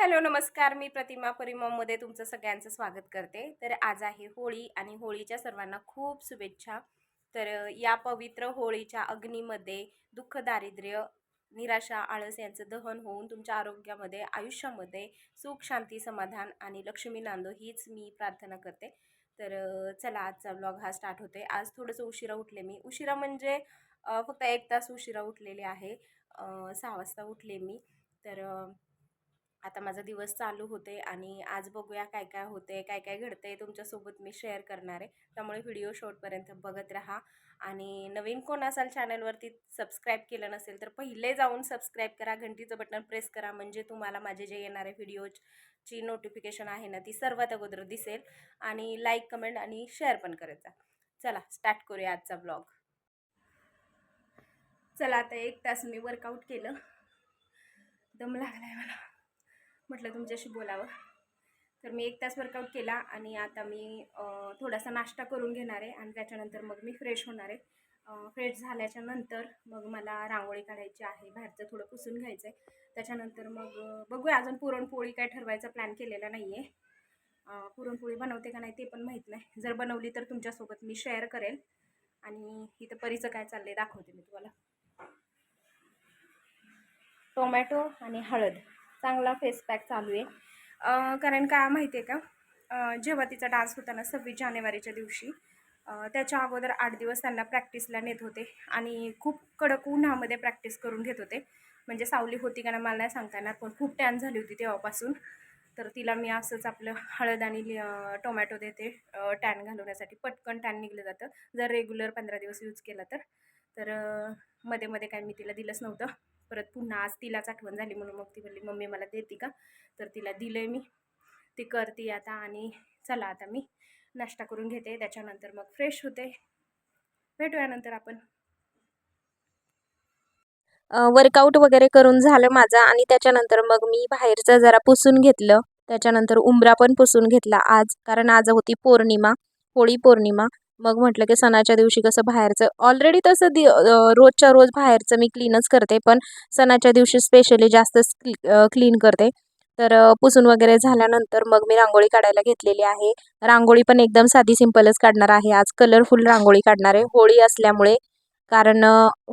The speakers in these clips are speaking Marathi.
हॅलो नमस्कार. मी प्रतिमा परिमममध्ये तुमचं सगळ्यांचं स्वागत करते. तर आज आहे होळी आणि होळीच्या सर्वांना खूप शुभेच्छा. तर या पवित्र होळीच्या अग्नीमध्ये दुःख दारिद्र्य निराशा आळस यांचं दहन होऊन तुमच्या आरोग्यामध्ये आयुष्यामध्ये सुख शांती समाधान आणि लक्ष्मी नांदो हीच मी प्रार्थना करते. तर चला आजचा ब्लॉग हा स्टार्ट होते आज थोडंसं उशिरा उठले मी. उशिरा म्हणजे फक्त एक तास उशिरा उठलेले आहे. सहा वाजता उठले मी. तर आता माझा दिवस चालू होते आणि आज बघूया काय काय होते काय काय घडते तुमच्यासोबत मी शेअर करणार आहे. त्यामुळे व्हिडिओ शॉर्टपर्यंत बघत राहा. आणि नवीन कोण असाल चॅनलवरती सबस्क्राईब केलं नसेल तर पहिले जाऊन सबस्क्राईब करा. घंटीचं बटन प्रेस करा म्हणजे तुम्हाला माझे जे येणारे व्हिडिओची नोटिफिकेशन आहे ना ती सर्वात अगोदर दिसेल. आणि लाईक कमेंट आणि शेअर पण करत जा. चला स्टार्ट करूया आजचा ब्लॉग. चला आता एक तास मी वर्कआउट केलं. दम लागलाय मला. म्हटलं तुमच्याशी बोलावं. तर मी एक तास वर्कआउट केला आणि आता मी थोडासा नाश्ता करून घेणार आहे आणि त्याच्यानंतर मग मी फ्रेश होणार आहे. फ्रेश झाल्याच्यानंतर मग मला रांगोळी काढायची आहे बाहेरचं थोडं पुसून घ्यायचं आहे त्याच्यानंतर मग बघूया अजून पुरणपोळी काय ठरवायचा प्लॅन केलेला नाही आहे पुरणपोळी बनवते का नाही ते पण माहीत नाही. जर बनवली तर तुमच्यासोबत मी शेअर करेल. आणि इथं परीचं काय चाललंय दाखवते मी तुम्हाला. टोमॅटो आणि हळद. चांगला फेस पॅक चालू आहे. कारण काय माहिती आहे का जेव्हा तिचा डान्स होता ना सव्वीस जानेवारीच्या दिवशी त्याच्या अगोदर आठ दिवस त्यांना प्रॅक्टिसला नेत होते आणि खूप कडक उन्हामध्ये प्रॅक्टिस करून घेत होते. म्हणजे सावली होती का ना मला नाही सांगता येणार पण खूप टॅन झाली होती तेव्हापासून. तर तिला मी असंच आपलं हळद आणि टोमॅटो देते टॅन घालवण्यासाठी. पटकन टॅन निघलं जातं. जर रेग्युलर पंधरा दिवस यूज केला तर. तर मध्ये मध्ये काय मी तिला दिलंच नव्हतं. परत पुन्हा आज तिलाच आठवण झाली म्हणून मग ती म्हणली मम्मी मला देते का? तर तिला दिलं आहे मी. ती करते आता आणि चला आता मी नाश्ता करून घेते. त्याच्यानंतर मग फ्रेश होते. भेटूया नंतर आपण. वर्कआउट वगैरे करून झालं माझं आणि त्याच्यानंतर मग मी बाहेरचं जरा पुसून घेतलं. त्याच्यानंतर उंबरा पण पुसून घेतला आज. कारण आज होती पौर्णिमा होळी पौर्णिमा. मग म्हटलं की सणाच्या दिवशी कसं बाहेरचं ऑलरेडी तसं दि रोजच्या रोज बाहेरचं मी क्लीनच करते पण सणाच्या दिवशी स्पेशली जास्तच क्लीन करते. तर पुसून वगैरे झाल्यानंतर मग मी रांगोळी काढायला घेतलेली आहे. रांगोळी पण एकदम साधी सिंपलच काढणार आहे. आज कलरफुल रांगोळी काढणार आहे. होळी असल्यामुळे कारण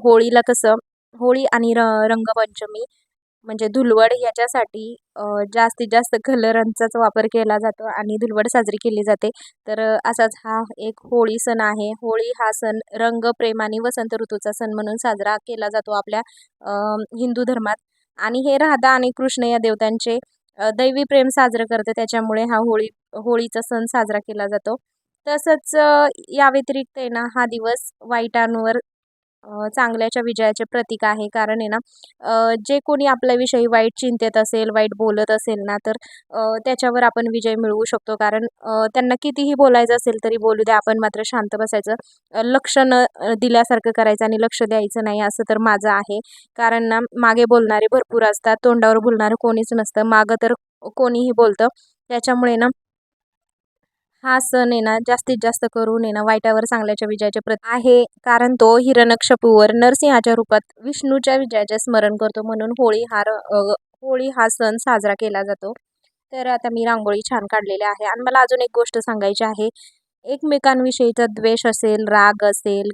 होळीला कसं होळी आणि र रंगपंचमी म्हणजे धुलवड याच्यासाठी जास्तीत जास्त कलरांचाच वापर केला जातो आणि धुलवड साजरी केली जाते. तर असाच हा एक होळी सण आहे. होळी हा सण रंग प्रेम आणि वसंत ऋतूचा सण म्हणून साजरा केला जातो आपल्या हिंदू धर्मात. आणि हे राधा आणि कृष्ण या देवतांचे दैवी प्रेम साजरं करते. त्याच्यामुळे हा होळी होळीचा सण साजरा केला जातो. तसंच या व्यतिरिक्त आहे ना हा दिवस वाईटांवर चांगल्याच्या विजयाचे प्रतीक आहे. कारण आहे ना जे कोणी आपल्याविषयी वाईट चिंतेत असेल वाईट बोलत असेल ना तर त्याच्यावर आपण विजय मिळवू शकतो. कारण त्यांना कितीही बोलायचं असेल तरी बोलू द्या. आपण मात्र शांत बसायचं लक्ष न दिल्यासारखं करायचं आणि लक्ष द्यायचं नाही असं तर माझं आहे. कारण ना मागे बोलणारे भरपूर असतात. तोंडावर बोलणारं कोणीच नसतं. मागं तर कोणीही बोलतं. त्याच्यामुळे ना हा सण आहे ना जास्तीत जास्त करून आहे ना वाईटावर चांगल्याच्या विजयाचे प्रत आहे. कारण तो हिरणक्षपूवर नरसिंहाच्या रूपात विष्णूच्या विजयाचे स्मरण करतो. म्हणून होळी हा र- होळी हा सण साजरा केला जातो. तर आता मी रांगोळी छान काढलेली आहे. आणि मला अजून एक गोष्ट सांगायची आहे. एकमेकांविषयीचा द्वेष असेल राग असेल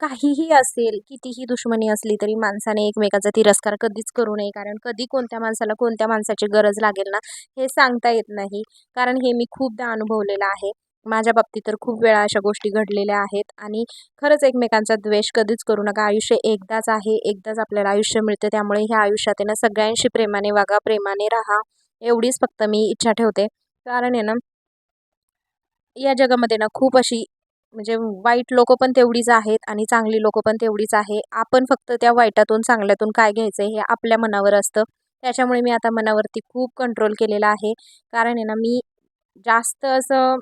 काहीही असेल कितीही दुश्मनी असली तरी माणसाने एकमेकाचा तिरस्कार कधीच करू नये. कारण कधी कोणत्या माणसाला कोणत्या माणसाची गरज लागेल ना हे सांगता येत नाही. कारण हे मी खूपदा अनुभवलेलं आहे. माझ्या बाबतीत तर खूप वेळा अशा गोष्टी घडलेल्या आहेत. आणि खरंच एकमेकांचा द्वेष कधीच करू नका. आयुष्य एकदाच आहे. एकदाच आपल्याला आयुष्य मिळतं. त्यामुळे ह्या आयुष्यात आहे ना सगळ्यांशी प्रेमाने वागा प्रेमाने राहा. एवढीच फक्त मी इच्छा ठेवते. कारण आहे ना या जगामध्ये ना खूप अशी म्हणजे वाईट लोक पण तेवढीच आहेत आणि चांगली लोक पण तेवढीच आहे. आपण फक्त त्या वाईटातून चांगल्यातून काय घ्यायचं हे आपल्या मनावर असतं. त्याच्यामुळे मी आता मनावरती खूप कंट्रोल केलेला आहे. कारण आहे ना मी जास्त असं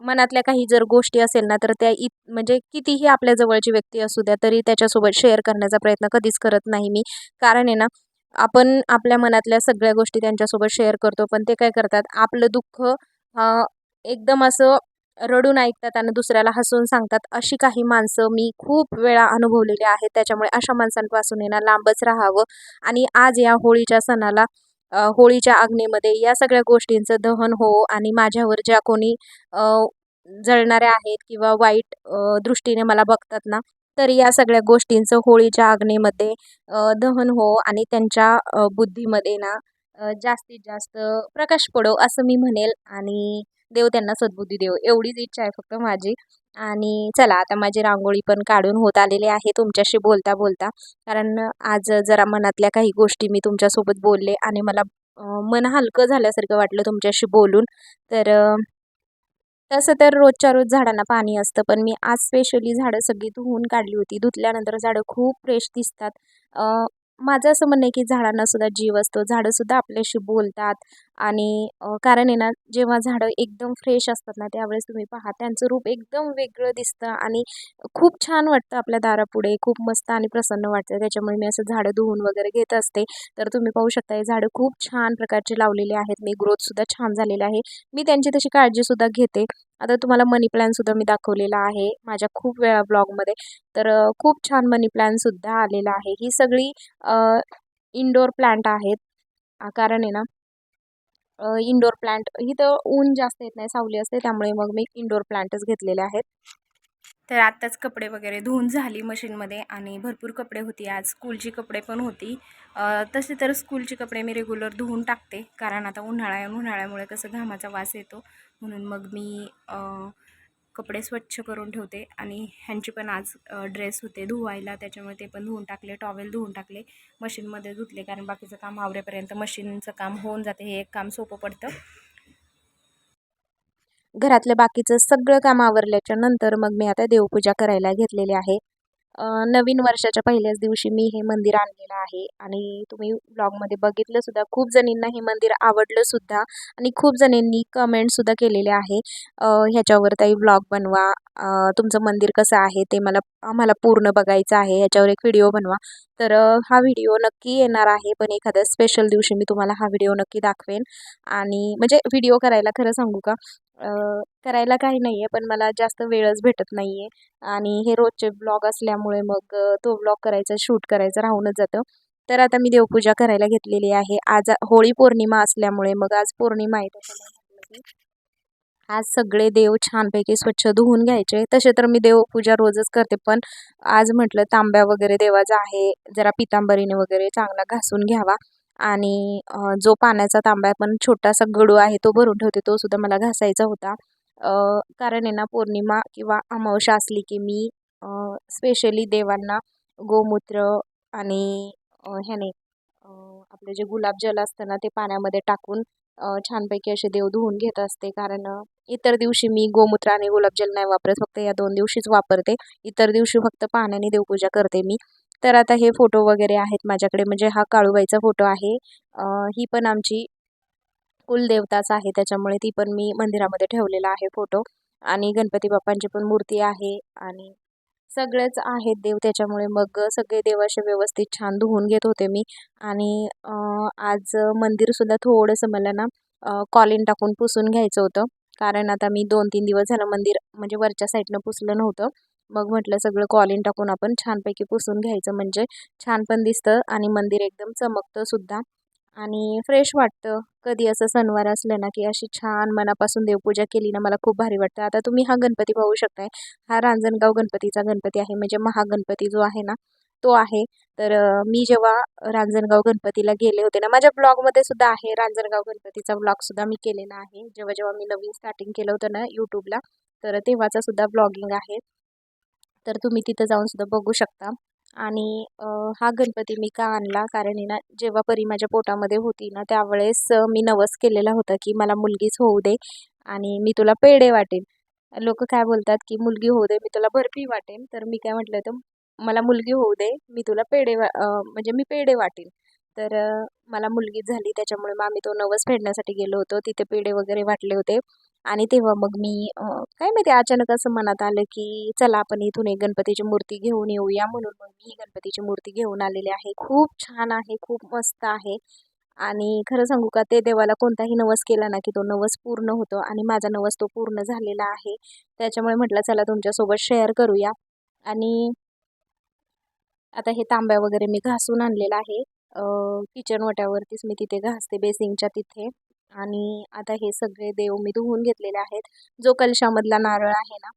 मनातल्या काही जर गोष्टी असेल ना तर त्या इत म्हणजे कितीही आपल्या जवळची व्यक्ती असू द्या तरी त्याच्यासोबत शेअर करण्याचा प्रयत्न कधीच करत नाही मी. कारण आहे ना आपण आपल्या मनातल्या सगळ्या गोष्टी त्यांच्यासोबत शेअर करतो पण ते काय करतात? आपलं दुःख एकदम असं रडून ऐकतात आणि दुसऱ्याला हसून सांगतात अशी काही माणसं मी खूप वेळा अनुभवलेली आहेत. त्याच्यामुळे अशा माणसांपासून आहे ना लांबच राहावं. आणि आज या होळीच्या सणाला होळीच्या अग्नीमध्ये या सगळ्या गोष्टींचं दहन हो आणि माझ्यावर ज्या कोणी जळणाऱ्या आहेत किंवा वाईट दृष्टीने मला बघतात ना तर या सगळ्या गोष्टींचं होळीच्या अग्नीमध्ये दहन हो आणि त्यांच्या बुद्धीमध्ये ना जास्तीत जास्त प्रकाश पडो असं मी म्हणेल. आणि देव त्यांना सद्बुद्धी देव. एवढीच इच्छा आहे फक्त माझी. आणि चला आता माझी रांगोळी पण काढून होत आलेली आहे तुमच्याशी बोलता बोलता. कारण आज जरा मनातल्या काही गोष्टी मी तुमच्यासोबत बोलले आणि मला मन हलकं झाल्यासारखं वाटलं तुमच्याशी बोलून. तर तसं तर रोजच्या रोज झाडांना पाणी असतं पण मी आज स्पेशली झाडं सगळी धुवून काढली होती. धुतल्यानंतर झाडं खूप फ्रेश दिसतात. माझं असं म्हणणं आहे की झाडांना सुद्धा जीव असतो. झाडंसुद्धा आपल्याशी बोलतात. आणि कारण आहे ना जेव्हा झाडं एकदम फ्रेश असतात ना त्यावेळेस तुम्ही पहा त्यांचं रूप एकदम वेगळं दिसतं आणि खूप छान वाटतं आपल्या दारापुढे खूप मस्त आणि प्रसन्न वाटतं. त्याच्यामुळे मी असं झाडं धुवून वगैरे घेत असते. तर तुम्ही पाहू शकता हे झाडं खूप छान प्रकारचे लावलेले आहेत. मी ग्रोथसुद्धा छान झालेला आहे. मी त्यांची तशी काळजीसुद्धा घेते. आता तुम्हाला मनी प्लॅनसुद्धा मी दाखवलेला आहे माझ्या खूप वेळा ब्लॉगमध्ये तर खूप छान मनी प्लॅनसुद्धा आलेला आहे. ही सगळी इनडोअर प्लांट आहेत. कारण आहे ना इंडोर प्लांट इथं ऊन जास्त येत नाही सावली असते त्यामुळे मग मी इंडोर प्लांटच घेतलेले आहेत. तर आत्ताच कपडे वगैरे धुवून झाली मशीनमध्ये आणि भरपूर कपडे होती आज. स्कूलची कपडे पण होती. तसे तर स्कूलची कपडे मी रेग्युलर धुवून टाकते कारण आता उन्हाळा आहे उन्हाळ्यामुळे कसं घामाचा वास येतो. म्हणून मग मी कपडे स्वच्छ करून ठेवते आणि ह्यांची पण आज ड्रेस होते धुवायला त्याच्यामुळे ते पण धुवून टाकले टॉवेल धुवून टाकले मशीनमध्ये धुतले कारण बाकीचं काम आवरेपर्यंत मशीनचं काम होऊन जाते हे एक काम सोपं पडतं. घरातलं बाकीचं सगळं काम आवरल्याच्या नंतर मग मी आता देवपूजा करायला घेतलेली आहे. नवीन वर्षाच्या पहिल्याच दिवशी मी हे मंदिर आणलेलं आहे. आणि तुम्ही ब्लॉगमध्ये बघितलं सुद्धा खूप जणींना हे मंदिर आवडलं सुद्धा आणि खूप जणींनी कमेंटसुद्धा केलेले आहे. ह्याच्यावर ताई ब्लॉग बनवा. तुमचं मंदिर कसं आहे ते मला आम्हाला पूर्ण बघायचं आहे. ह्याच्यावर एक व्हिडिओ बनवा. तर हा व्हिडिओ नक्की येणार आहे. पण एखाद्या स्पेशल दिवशी मी तुम्हाला हा व्हिडिओ नक्की दाखवेन. आणि म्हणजे व्हिडिओ करायला खरं सांगू का? करायला काही नाही आहे पण मला जास्त वेळच भेटत नाही आहे आणि हे रोजचे ब्लॉग असल्यामुळे मग तो ब्लॉग करायचा शूट करायचं राहूनच जातं. तर आता मी देवपूजा करायला घेतलेली आहे. आज होळी पौर्णिमा असल्यामुळे मग आज पौर्णिमा आहे त्याच्यामुळे. आज सगळे देव छानपैकी स्वच्छ धुवून घ्यायचे. तसे तर मी देवपूजा रोजच करते पण आज म्हटलं तांब्या वगैरे देवाचा आहे. जरा पितांबरीने वगैरे चांगला घासून घ्यावा. आणि जो पाण्याचा तांब्या पण छोटासा गडू आहे तो भरून ठेवते तो सुद्धा मला घासायचा होता. कारण आहे ना पौर्णिमा किंवा अमावस्या असली की मी स्पेशली देवांना गोमूत्र आणि ह्याने आपले जे गुलाबजल असतं ना ते पाण्यामध्ये टाकून छानपैकी असे देव धुवून घेत असते. कारण इतर दिवशी मी गोमूत्र आणि गुलाबजल नाही वापरत फक्त या दोन दिवशीच वापरते. इतर दिवशी फक्त पाण्याने देवपूजा करते मी. तर आता हे फोटो वगैरे आहेत माझ्याकडे म्हणजे हा काळूबाईचा फोटो आहे. ही पण आमची कुलदेवताच आहे त्याच्यामुळे ती पण मी मंदिरामध्ये ठेवलेला आहे फोटो. आणि गणपती बाप्पांची पण मूर्ती आहे आणि सगळेच आहेत देव त्याच्यामुळे मग सगळे देव असे व्यवस्थित छान धुवून घेत होते मी. आणि आज मंदिरसुद्धा थोडंसं मला ना कॉलिन टाकून पुसून घ्यायचं होतं. कारण आता मी दोन तीन दिवस झालं मंदिर म्हणजे वरच्या साईडनं पुसलं नव्हतं. मग म्हटलं सगळं कॉलिन टाकून आपण छानपैकी पुसून घ्यायचं. म्हणजे छान पण दिसतं आणि मंदिर एकदम चमकतं सुद्धा. आणि फ्रेश वाटतं. कधी असं सणवार असलं ना की अशी छान मनापासून देवपूजा केली ना मला खूप भारी वाटतं. आता तुम्ही हा गणपती पाहू शकताय. हा रांजणगाव गणपतीचा गणपती आहे. म्हणजे महागणपती जो आहे ना तो आहे. तर मी जेव्हा रांजणगाव गणपतीला गेले होते ना माझ्या ब्लॉगमध्ये सुद्धा आहे रांजणगाव गणपतीचा ब्लॉगसुद्धा मी केलेला आहे. जेव्हा जेव्हा मी नवीन स्टार्टिंग केलं होतं ना यूट्यूबला तर तेव्हाचा सुद्धा ब्लॉगिंग आहे. तर तुम्ही तिथं जाऊन सुद्धा बघू शकता. आणि हा गणपती मी का आणला? कारण ना जेव्हा परी माझ्या पोटामध्ये होती ना त्यावेळेस मी नवस केलेला होता की मला मुलगीच होऊ दे आणि मी तुला पेढे वाटेन. लोक काय बोलतात की मुलगी होऊ दे मी तुला बर्फी वाटेन. तर मी काय म्हटलं तर मला मुलगी होऊ दे मी तुला पेढे वा म्हणजे मी पेढे वाटेन. तर मला मुलगी झाली त्याच्यामुळे मग आम्ही तो नवस फेडण्यासाठी गेलो होतो. तिथे पेढे वगैरे वाटले होते. आणि तेव्हा मग मी काय माहिती अचानक असं मनात आलं की चला आपण इथून एक गणपतीची मूर्ती घेऊन येऊया म्हणून मग मी ही गणपतीची मूर्ती घेऊन आलेली आहे. खूप छान आहे खूप मस्त आहे. आणि खरं सांगू का ते देवाला कोणताही नवस केला ना की तो नवस पूर्ण होतो आणि माझा नवस तो पूर्ण झालेला आहे. त्याच्यामुळे म्हटलं चला तुमच्यासोबत शेअर करूया. आणि आता हे तांब्या वगैरे मी घासून आणलेलं आहे. किचन वट्यावरतीच मी तिथे घासते बेसिंगच्या तिथे. आणि आता हे सगळे देव मी धुवून घेतलेले आहेत. जो कलशामधला नारळ आहे ना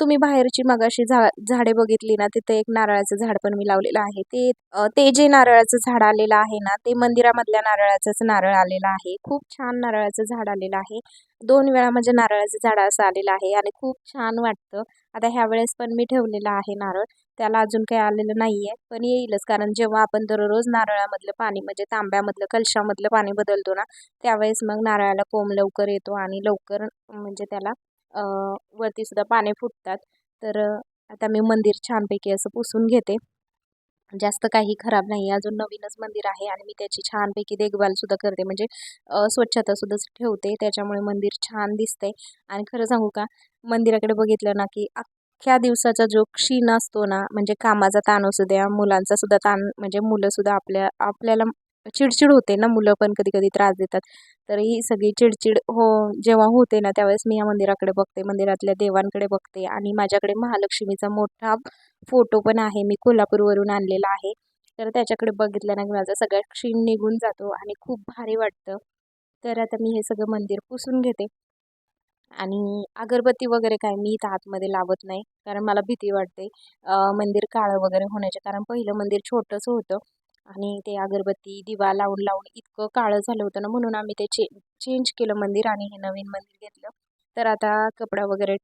तुम्ही बाहेरची मगाशी झा झाडे बघितली ना तिथे एक नारळाचं झाड पण मी लावलेलं आहे. ते ते जे नारळाचं झाड आलेलं आहे ना ते मंदिरामधल्या नारळाचंच नारळ आलेलं आहे. खूप छान नारळाचं झाड आलेलं आहे. दोन वेळा म्हणजे नारळाचं झाड असं आलेलं आहे आणि खूप छान वाटतं. आता ह्या वेळेस पण मी ठेवलेलं आहे नारळ. त्याला अजून काही आलेलं नाही आहे पण येईलच. कारण जेव्हा आपण दररोज नारळामधलं पाणी म्हणजे तांब्यामधलं कलशामधलं पाणी बदलतो ना त्यावेळेस मग नारळाला कोंब लवकर येतो आणि लवकर म्हणजे त्याला वरतीसुद्धा वरती सुद्धा पाने फुटतात. तर आता मी मंदिर छानपैकी असं पुसून घेते. जास्त काही खराब नाही अजून नवीनच मंदिर आहे आणि मी त्याची छानपैकी देखभालसुद्धा करते. म्हणजे स्वच्छतासुद्धा ठेवते. त्याच्यामुळे मंदिर छान दिसते आणि खरं सांगू का मंदिराकडे बघितलं ना की अख्ख्या दिवसाचा जो क्षीण असतो ना म्हणजे कामाचा ताण असू द्या मुलांचा सुद्धा ताण म्हणजे मुलंसुद्धा आपल्या आपल्याला चिडचिड होते ना मुलं पण कधी कधी त्रास देतात. तर ही सगळी चिडचिड हो जेव्हा होते ना त्यावेळेस मी या मंदिराकडे बघते मंदिरातल्या देवांकडे बघते आणि माझ्याकडे महालक्ष्मीचा मोठा फोटो पण आहे. मी कोल्हापूरवरून आणलेला आहे. तर त्याच्याकडे बघितल्यानं ना माझा सगळा क्षीण निघून जातो आणि खूप भारी वाटतं. तर आता मी हे सगळं मंदिर पुसून घेते. आणि अगरबत्ती वगैरे काय मी इथं आतमध्ये लावत नाही कारण मला भीती वाटते. मंदिर काळं वगैरे होण्याचे कारण पहिलं मंदिर छोटंसं होतं. आणि ते अगरबत्ती दिवा लावून लावून इतकं काळं झालं होतं ना म्हणून आम्ही ते चे चेंज केलं मंदिर आणि हे नवीन मंदिर घेतलं. तर आता कपडा वगैरे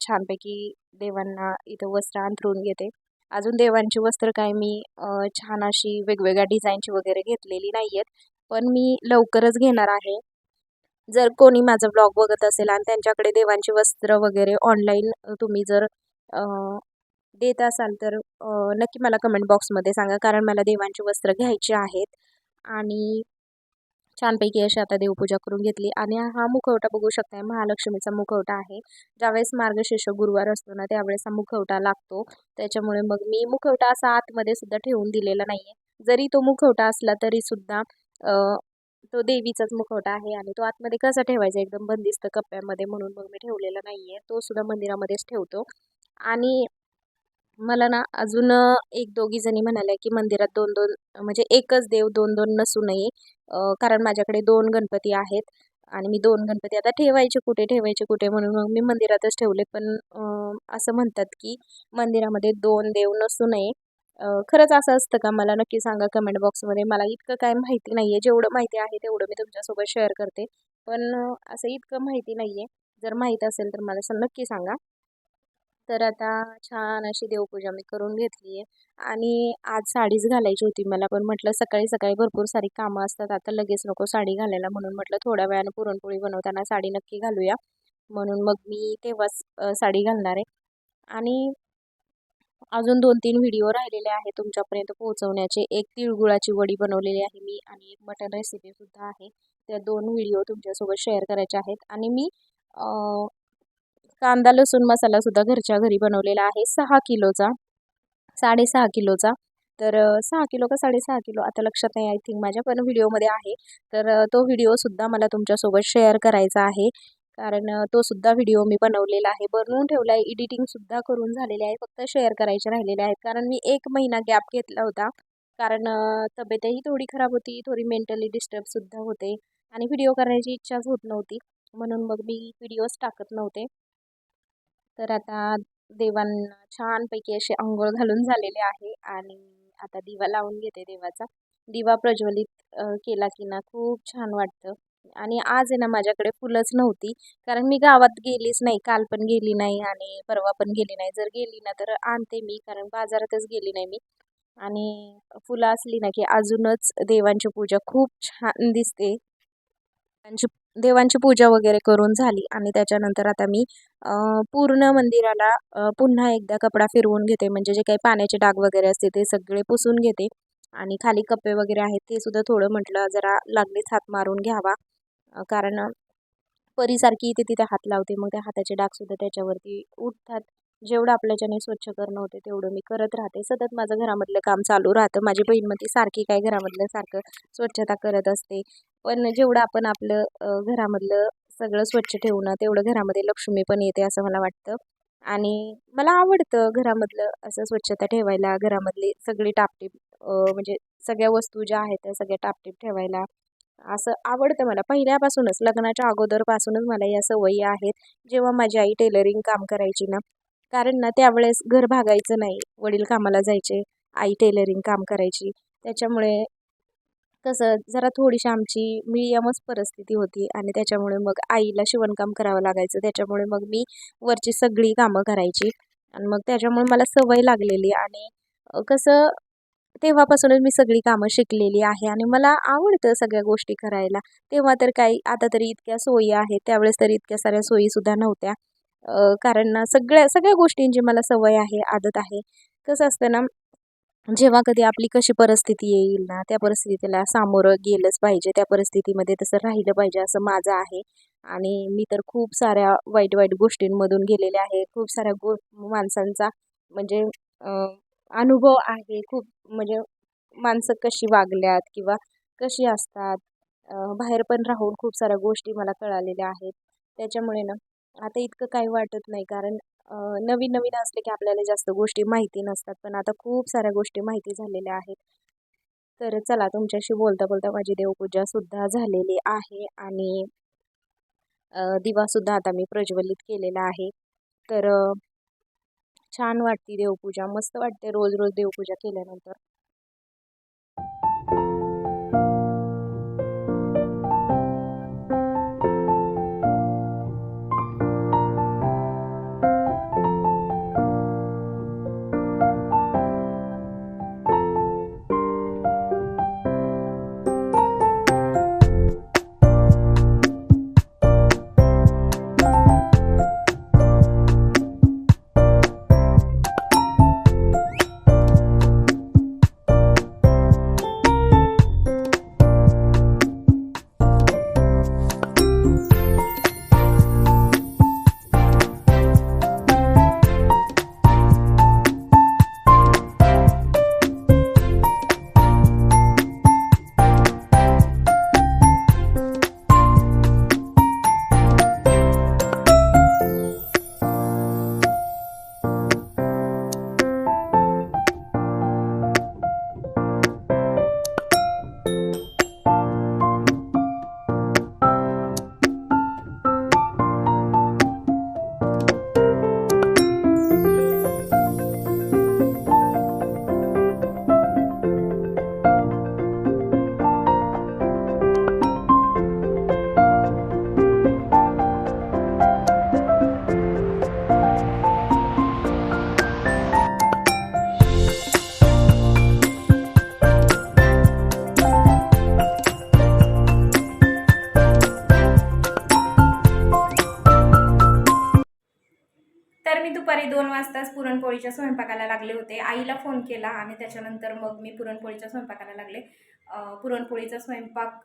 छानपैकी देवांना इथं वस्त्र अंथरून घेते. अजून देवांची वस्त्र काय मी छान अशी वेगवेगळ्या डिझाईनची वगैरे घेतलेली नाही आहेत पण मी लवकरच घेणार आहे. जर कोणी माझा ब्लॉग बघत असेल आणि त्यांच्याकडे देवांची वस्त्र वगैरे ऑनलाईन तुम्ही जर देत असाल तर नक्की मला कमेंट बॉक्समध्ये सांगा. कारण मला देवांची वस्त्र घ्यायची आहेत. आणि छानपैकी अशी आता देवपूजा करून घेतली. आणि हा मुखवटा बघू शकताय. महालक्ष्मीचा मुखवटा आहे. ज्यावेळेस मार्गशीर्ष गुरुवार असतो ना त्यावेळेस हा मुखवटा लागतो. त्याच्यामुळे मग मी मुखवटा असा आतमध्ये सुद्धा ठेवून दिलेला नाही आहे जरी तो मुखवटा असला तरी सुद्धा तो देवीचाच मुखवटा आहे. आणि तो आतमध्ये कसा ठेवायचा? एकदम बंदिस्त कप्प्यामध्ये म्हणून मग मी ठेवलेला नाही आहे तो सुद्धा मंदिरामध्येच ठेवतो. आणि मला ना अजून एक दोघी जणी म्हणाल्या की मंदिरात दोन दोन म्हणजे एकच देव दोन दोन नसू नये. कारण माझ्याकडे दोन गणपती आहेत आणि मी दोन गणपती आता ठेवायचे कुठे ठेवायचे कुठे म्हणून मग मी मंदिरातच ठेवले. पण असं म्हणतात की मंदिरामध्ये दोन देव नसू नये. खरंच असं असतं का? मला नक्की सांगा कमेंट बॉक्समध्ये मला इतकं काय माहिती नाही आहे जेवढं माहिती आहे तेवढं मी तुमच्यासोबत शेअर करते. पण असं इतकं माहिती नाही आहे जर माहीत असेल तर मला असं नक्की सांगा. तर आता छान अशी देवपूजा मी करून घेतली आहे. आणि आज साडीच घालायची होती मला पण म्हटलं सकाळी सकाळी भरपूर सारी कामं असतात. आता लगेच नको साडी घालायला म्हणून म्हटलं थोड्या वेळानं पुरणपोळी बनवताना साडी नक्की घालूया. म्हणून मग मी तेव्हाच साडी घालणार आहे. आणि अजून दोन तीन व्हिडिओ राहिलेले आहेत तुमच्यापर्यंत पोहोचवण्याचे. एक तिळगुळाची वडी बनवलेली आहे मी आणि एक मटन रेसिपीसुद्धा आहे. त्या दोन व्हिडिओ तुमच्यासोबत शेअर करायचे आहेत. आणि मी कांदा लसूण मसालासुद्धा घरच्या घरी बनवलेला आहे. सहा किलोचा साडेसहा किलोचा. तर सहा किलो का साडेसहा किलो? आता लक्षात नाही आय थिंक माझ्या पण व्हिडिओमध्ये आहे. तर तो व्हिडिओसुद्धा मला तुमच्यासोबत शेअर करायचा आहे. कारण तोसुद्धा तो सुद्धा व्हिडिओ मी बनवलेला आहे. बनवून ठेवला आहे एडिटिंगसुद्धा करून झालेले आहे. फक्त शेअर करायचे राहिलेले आहेत. कारण मी एक महिना गॅप घेतला होता. कारण तब्येतही थोडी खराब होती. थोडी मेंटली डिस्टर्बसुद्धा होते. आणि व्हिडिओ करण्याची इच्छाच होत नव्हती. म्हणून मग मी व्हिडिओज टाकत नव्हते. तर आता देवांना छानपैकी असे आंघोळ घालून झालेले आहे आणि आता दिवा लावून घेते देवाचा. दिवा प्रज्वलित केला की ना खूप छान वाटतं. आणि आज आहे ना माझ्याकडे फुलंच नव्हती कारण मी गावात गेलीच नाही काल पण गेली नाही आणि परवा पण गेली नाही. जर गेली ना तर आणते मी कारण बाजारातच गेली नाही मी. आणि फुलं असली ना की अजूनच देवांची पूजा खूप छान दिसते. त्यांची देवांची पूजा वगैरे करून झाली आणि त्याच्यानंतर आता मी पूर्ण मंदिराला पुन्हा एकदा कपडा फिरवून घेते. म्हणजे जे काही पाण्याचे डाग वगैरे असते ते सगळे पुसून घेते. आणि खाली कप्पे वगैरे आहेत ते सुद्धा थोडं म्हटलं जरा लागलीच हात मारून घ्यावा. कारण परीसारखी इथे तिथे हात लावते. मग त्या हाताचे डागसुद्धा त्याच्यावरती उठतात. जेवढं आपल्याच्याने स्वच्छ करणं होते तेवढं मी करत राहते. सतत माझं घरामधलं काम चालू राहतं. माझी बहीण म्हणते सारखी काय घरामधलं सारखं स्वच्छता करत असते. पण जेवढं आपण आपलं घरामधलं सगळं स्वच्छ ठेवणं तेवढं घरामध्ये लक्ष्मी पण येते असं मला वाटतं. आणि मला आवडतं घरामधलं असं स्वच्छता ठेवायला घरामधली सगळी टापटीप म्हणजे सगळ्या वस्तू ज्या आहेत त्या सगळ्या टापटीप ठेवायला असं आवडतं मला. पहिल्यापासूनच लग्नाच्या अगोदरपासूनच मला या सवयी आहेत जेव्हा माझी आई टेलरिंग काम करायची ना. कारण ना त्यावेळेस घर भागायचं नाही वडील कामाला जायचे आई टेलरिंग काम करायची. त्याच्यामुळे कसं जरा थोडीशी आमची मिडियमच परिस्थिती होती आणि त्याच्यामुळे मग आईला शिवणकाम करावं लागायचं. त्याच्यामुळे मग मी वरची सगळी कामं करायची. आणि मग त्याच्यामुळे मला सवय लागलेली आणि कसं तेव्हापासूनच मी सगळी कामं शिकलेली आहे आणि मला आवडतं सगळ्या गोष्टी करायला. तेव्हा तर काही आता तरी इतक्या सोयी आहेत. त्यावेळेस तरी इतक्या साऱ्या सोयीसुद्धा नव्हत्या. कारण ना सगळ्या सगळ्या गोष्टींची मला सवय आहे आदत आहे. कसं असतं ना जेव्हा कधी आपली कशी परिस्थिती येईल ना त्या परिस्थितीला सामोरं गेलंच पाहिजे. त्या परिस्थितीमध्ये तसं राहिलं पाहिजे असं माझं आहे. आणि मी तर खूप साऱ्या वाईट वाईट गोष्टींमधून गेलेले आहे. खूप साऱ्या गो माणसांचा म्हणजे अनुभव आहे. खूप म्हणजे माणसं कशी वागल्यात किंवा कशी असतात. बाहेर पण राहून खूप साऱ्या गोष्टी मला कळालेल्या आहेत. त्याच्यामुळे ना आता इतकं काही वाटत नाही. कारण नवीन नवीन असले की आपल्याला जास्त गोष्टी माहिती नसतात पण आता खूप साऱ्या गोष्टी माहिती झालेल्या आहेत. तर चला तुमच्याशी बोलता बोलता माझी देवपूजासुद्धा झालेली आहे आणि दिवासुद्धा आता मी प्रज्वलित केलेला आहे. तर छान वाटते देवपूजा. मस्त वाटते रोज रोज देवपूजा केल्यानंतर. पुरणपोळीच्या स्वयंपाकाला लागले होते. आईला फोन केला आणि त्याच्यानंतर मग मी पुरणपोळीच्या स्वयंपाकाला लागले. पुरणपोळीचा स्वयंपाक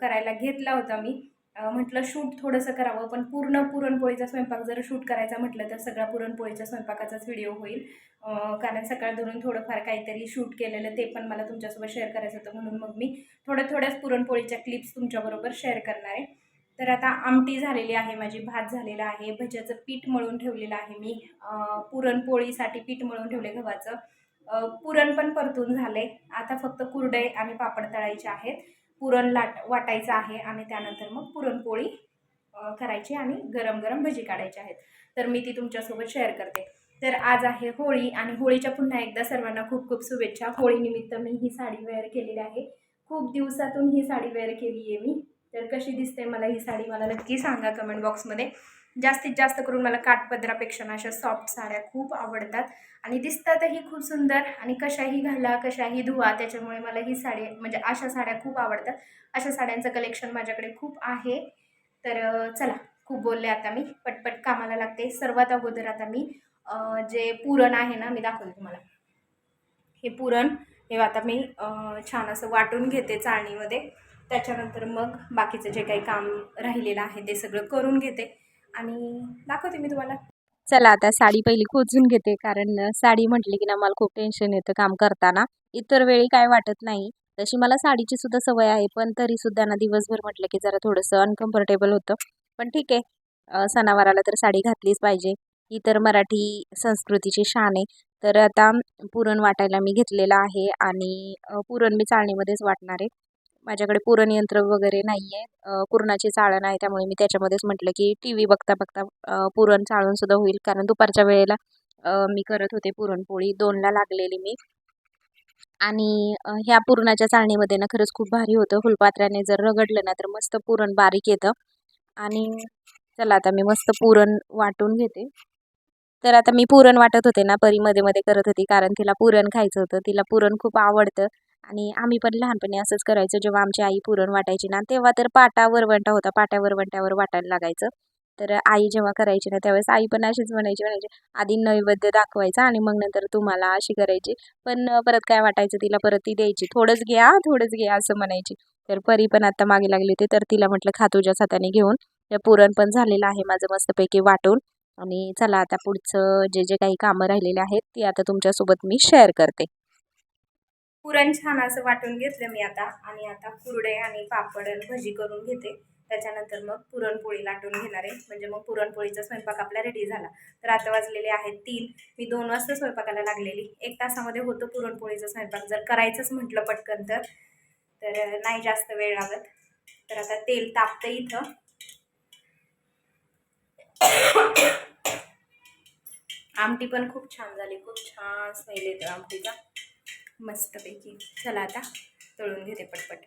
करायला घेतला होता मी. म्हटलं शूट थोडंसं करावं पण पूर्ण पुरणपोळीचा स्वयंपाक जर शूट करायचा म्हटलं तर सगळा पुरणपोळीच्या स्वयंपाकाचाच व्हिडिओ होईल. कारण सकाळ धरून थोडंफार काहीतरी शूट केलेलं ते पण मला तुमच्यासोबत शेअर करायचं होतं. म्हणून मग मी थोड्या थोड्याच पुरणपोळीच्या क्लिप्स तुमच्याबरोबर शेअर करणार आहे. तर आता आमटी झालेली आहे माझी भात झालेला आहे भज्याचं पीठ मळून ठेवलेलं आहे मी. पुरणपोळीसाठी पीठ मळून ठेवले गव्हाचं. पुरण पण परतून झाले आता फक्त कुरडे आणि पापड तळायचे आहेत. पुरण लाट वाटायचं आहे आणि त्यानंतर मग पुरणपोळी करायची आणि गरम गरम भजी काढायची आहेत. तर मी ती तुमच्यासोबत शेअर करते. तर आज आहे होळी आणि होळीच्या पुन्हा एकदा सर्वांना खूप खूप शुभेच्छा. होळीनिमित्त मी ही साडी वेअर केलेली आहे. खूप दिवसातून ही साडी वेअर केली आहे मी. तर कशी दिसते मला ही साडी मला नक्की सांगा कमेंट बॉक्समध्ये जास्तीत जास्त करून मला काठपदरापेक्षा ना अशा सॉफ्ट साड्या खूप आवडतात. आणि दिसतातही खूप सुंदर आणि कशाही घाला कशाही धुवा त्याच्यामुळे मला ही साडी म्हणजे अशा साड्या खूप आवडतात. अशा साड्यांचं कलेक्शन माझ्याकडे खूप आहे. तर चला खूप बोलले आता मी. पटपट कामाला लागते. सर्वात अगोदर आता मी जे पुरण आहे ना मी दाखवते तुम्हाला. हे पुरण हे आता मी छान असं वाटून घेते चाळणीमध्ये. त्याच्यानंतर मग बाकीचं जे काही काम राहिलेलं आहे ते सगळं करून घेते. आणि दाखवते मी तुम्हाला. चला आता साडी पहिली खोचून घेते कारण साडी म्हटली की ना मला खूप टेन्शन येतं काम करताना. इतर वेळी काय वाटत नाही. तशी मला साडीची सुद्धा सवय आहे पण तरी सुद्धा ना दिवसभर म्हटलं की जरा थोडंसं अनकम्फर्टेबल होतं. पण ठीक आहे. सणावाराला तर साडी घातलीच पाहिजे. ही तर मराठी संस्कृतीची शान आहे. तर आता पुरण वाटायला मी घेतलेलं आहे आणि पुरण मी चाळणीमध्येच वाटणार आहे. माझ्याकडे पुरणयंत्र वगैरे नाही आहे पुरणाची चाळण आहे त्यामुळे मी त्याच्यामध्येच म्हटलं की टी व्ही बघता बघता पुरण चाळूनसुद्धा होईल. कारण दुपारच्या वेळेला मी करत होते पुरणपोळी. दोनला लागलेली मी. आणि ह्या पुरणाच्या चाळणीमध्ये ना खरंच खूप भारी होतं. फुलपात्र्याने जर रगडलं ना तर मस्त पुरण बारीक येतं. आणि चला आता मी मस्त पुरण वाटून घेते. तर आता मी पुरण वाटत होते ना परी मध्ये मध्ये करत होती. कारण तिला पुरण खायचं होतं. तिला पुरण खूप आवडतं. आणि आम्ही पण लहानपणी असंच करायचो जेव्हा आमची आई पुरण वाटायची ना तेव्हा तर पाटा वरवंटा होता पाट्या वरवंट्यावर वाटायला लागायचं. तर आई जेव्हा करायची ना त्यावेळेस आई पण अशीच म्हणायची म्हणायची आधी नैवेद्य दाखवायचा आणि मग नंतर तुम्हाला अशी करायची. पण परत काय वाटायचं तिला? परत ती द्यायची. थोडंच घ्या थोडंच घ्या असं म्हणायची. तर परी पण आता मागे लागली होती तर तिला म्हटलं खा तुझ्याच हाताने घेऊन. तर पुरण पण झालेलं आहे माझं मस्तपैकी वाटून. आणि चला आता पुढचं जे जे काही कामं राहिलेले आहेत ती आता तुमच्यासोबत मी शेअर करते. पुरण छान असं वाटून घेतलं मी आता. आणि आता कुरडे आणि पापड भजी करून घेते. त्याच्यानंतर मग पुरणपोळी लाटून घेणार आहे. म्हणजे मग पुरणपोळीचा स्वयंपाक आपला रेडी झाला. तर आता वाजलेले आहेत तीन. मी दोन वाजता स्वयंपाकाला लागलेली. एक तासामध्ये होतं पुरणपोळीचा स्वयंपाक. जर करायचंच म्हटलं पटकन तर. तर नाही जास्त वेळ लागत. तर आता तेल तापतं इथं. आमटी पण खूप छान झाली. खूप छान स्मेल येतो आमटीचा. मस्तपैकी. चला आता तळून घेते पटपट.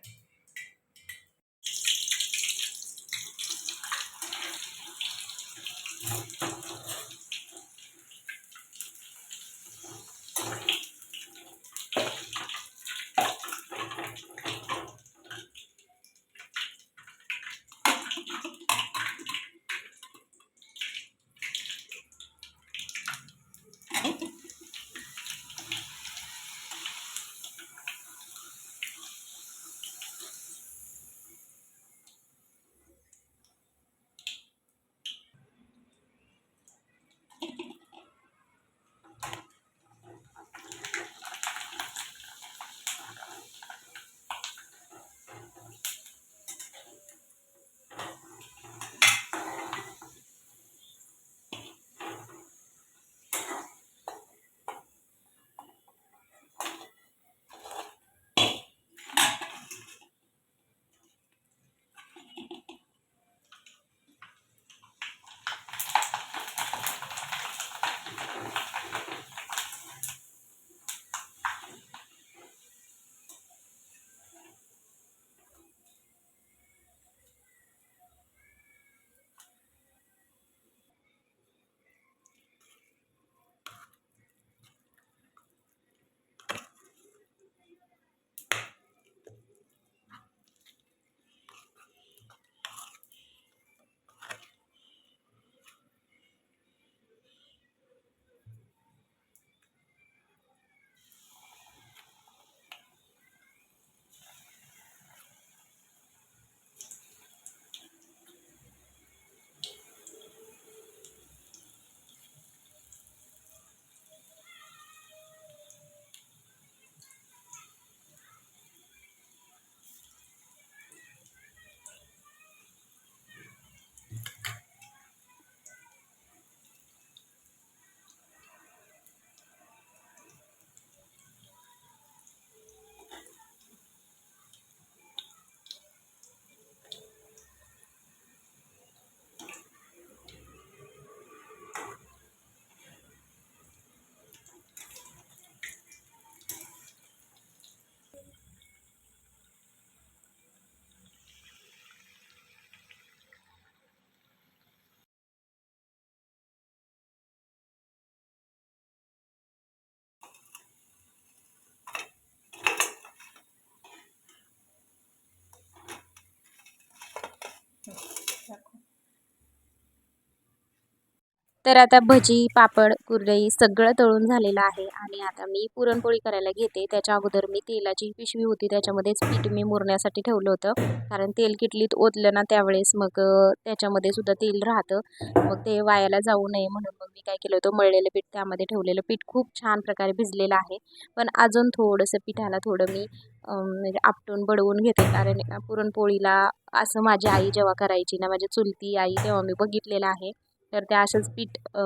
तर आता भजी पापड कुरडई सगळं तळून झालेलं आहे आणि आता मी पुरणपोळी करायला घेते. त्याच्या अगोदर मी तेलाची पिशवी होती त्याच्यामध्येच पीठ मी मुरण्यासाठी ठेवलं होतं. कारण तेल किटलीत ओतलं ना त्यावेळेस मग त्याच्यामध्ये सुद्धा तेल राहतं. मग ते वायाला जाऊ नये म्हणून मग मी काय केलं होतं मळलेलं पीठ त्यामध्ये ठेवलेलं पीठ खूप छान प्रकारे भिजलेलं आहे. पण अजून थोडंसं पिठाला थोडं मी म्हणजे आपटून बडवून घेते. कारण पुरणपोळीला असं माझी आई जेव्हा करायची ना माझी चुलती आई तेव्हा मी बघितलेलं आहे. तर त्या असंच पीठ अ,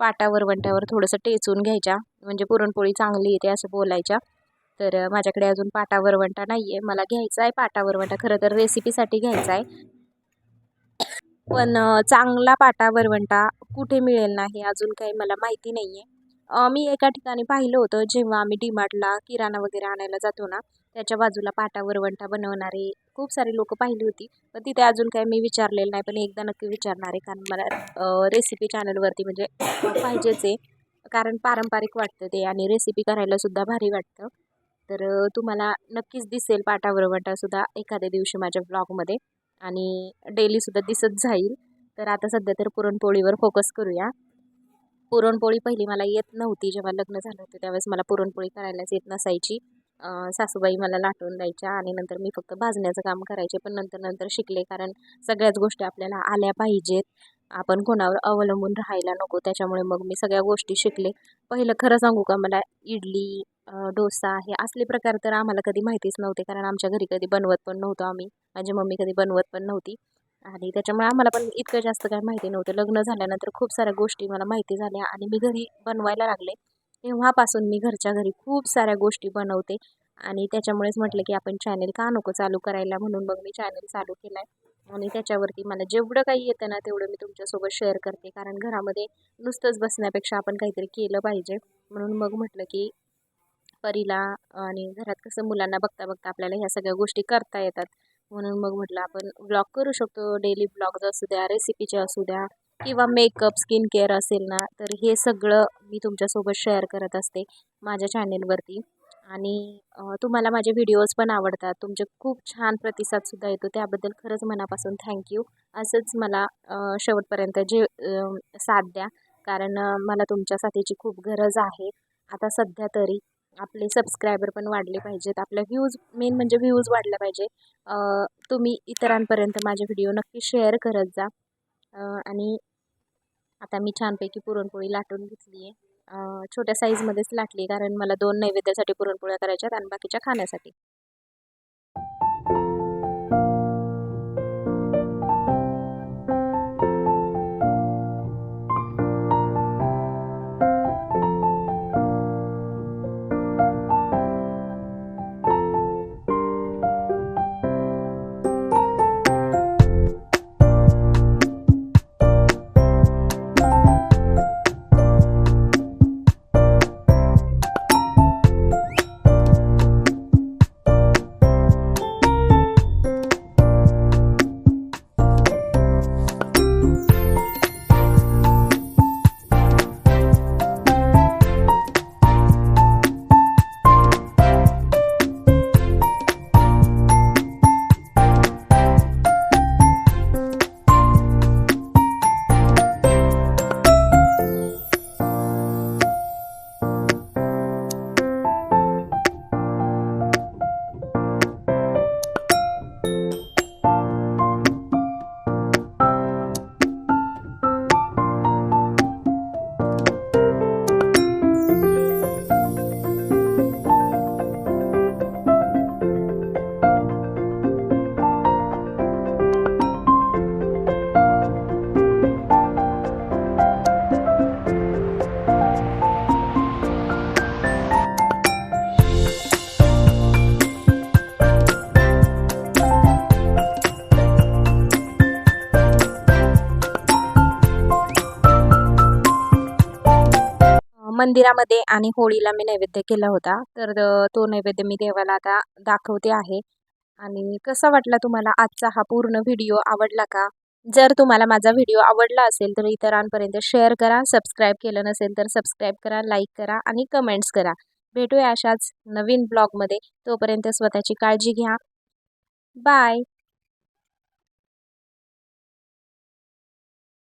पाटा वरवंट्यावर थोडंसं टेचून घ्यायच्या. म्हणजे पुरणपोळी चांगली येते असं बोलायच्या. तर माझ्याकडे अजून पाटा वरवंटा नाही आहे मला घ्यायचा आहे पाटा वरवंटा. खरं तर रेसिपीसाठी घ्यायचा आहे. पण चांगला पाटा वरवंटा कुठे मिळेल ना हे अजून काही मला माहिती नाही आहे मी एका ठिकाणी पाहिलं होतं जेव्हा आम्ही डीमार्टला किराणा वगैरे आणायला जातो ना त्याच्या बाजूला पाटा वरवंटा बनवणारे खूप सारे लोक पाहिली होती. पण तिथे अजून काय मी विचारलेलं नाही पण एकदा नक्की विचारणार आहे कारण मला रेसिपी चॅनलवरती म्हणजे पाहिजेच आहे. कारण पारंपरिक वाटतं ते आणि रेसिपी करायलासुद्धा भारी वाटतं. तर तुम्हाला नक्कीच दिसेल पाटा वरवंटासुद्धा एखाद्या दिवशी माझ्या ब्लॉगमध्ये आणि डेलीसुद्धा दिसत जाईल. तर आता सध्या तर पुरणपोळीवर फोकस करूया. पुरणपोळी पहिली मला येत नव्हती जेव्हा लग्न झालं होतं त्यावेळेस मला पुरणपोळी करायलाच येत नसायची. सासूबाई मला लाटून द्यायच्या आणि नंतर मी फक्त भाजण्याचं काम करायचे पण नंतर नंतर शिकले. कारण सगळ्याच गोष्टी आपल्याला आल्या पाहिजेत. आपण कोणावर अवलंबून राहायला नको. त्याच्यामुळे मग मी सगळ्या गोष्टी शिकले. पहिलं खरं सांगू का मला इडली डोसा हे असले प्रकार तर आम्हाला कधी माहितीच नव्हते. कारण आमच्या घरी कधी बनवत पण नव्हतो आम्ही. माझी मम्मी कधी बनवत पण नव्हती. आणि त्याच्यामुळे आम्हाला पण इतकं जास्त काय माहिती नव्हतं. लग्न झाल्यानंतर खूप साऱ्या गोष्टी मला माहिती झाल्या आणि मी घरी बनवायला लागले. तेव्हापासून मी घरच्या घरी खूप साऱ्या गोष्टी बनवते. आणि त्याच्यामुळेच म्हटलं की आपण चॅनेल का नको चालू करायला? म्हणून मग मी चॅनेल चालू केला आहे आणि त्याच्यावरती मला जेवढं काही येतं ना तेवढं मी तुमच्यासोबत शेअर करते. कारण घरामध्ये नुसतंच बसण्यापेक्षा आपण काहीतरी केलं पाहिजे. म्हणून मग म्हटलं की परीला आणि घरात कसं मुलांना बघता बघता आपल्याला ह्या सगळ्या गोष्टी करता येतात. म्हणून मग म्हटलं आपण ब्लॉग करू शकतो. डेली ब्लॉग्स असू द्या रेसिपीचे असू द्या किंवा मेकअप स्किन केअर असेल ना तर हे सगळं मी तुमच्यासोबत शेअर करत असते माझ्या चॅनेलवरती. आणि तुम्हाला माझे व्हिडिओज पण आवडतात. तुमचे खूप छान प्रतिसादसुद्धा येतो. त्याबद्दल खरंच मनापासून थँक्यू असंच मला शेवटपर्यंत जे साथ द्या. कारण मला तुमच्या साथीची खूप गरज आहे. आता सध्या तरी आपले सबस्क्रायबर पण वाढले पाहिजेत. आपल्या व्ह्यूज मेन म्हणजे व्ह्यूज वाढल्या पाहिजे. तुम्ही इतरांपर्यंत माझे व्हिडिओ नक्की शेअर करत जा. आणि आता मी छानपैकी पुरणपोळी लाटून घेतली आहे. छोट्या साईजमध्येच लाटली कारण मला दोन नैवेद्यासाठी पुरणपोळ्या करायच्या आहेत आणि बाकीच्या खाण्यासाठी. मंदिरामध्ये आणि होळीला मी नैवेद्य केला होता. तर तो नैवेद्य मी देवाला आता दाखवते आहे. आणि कसा वाटला तुम्हाला आजचा हा पूर्ण व्हिडिओ? आवडला का? जर तुम्हाला माझा व्हिडिओ आवडला असेल तर इतरांपर्यंत शेअर करा सबस्क्राईब केलं नसेल तर सबस्क्राईब करा लाईक करा आणि कमेंट्स करा. भेटूया अशाच नवीन ब्लॉगमध्ये. तोपर्यंत स्वतःची काळजी घ्या. बाय!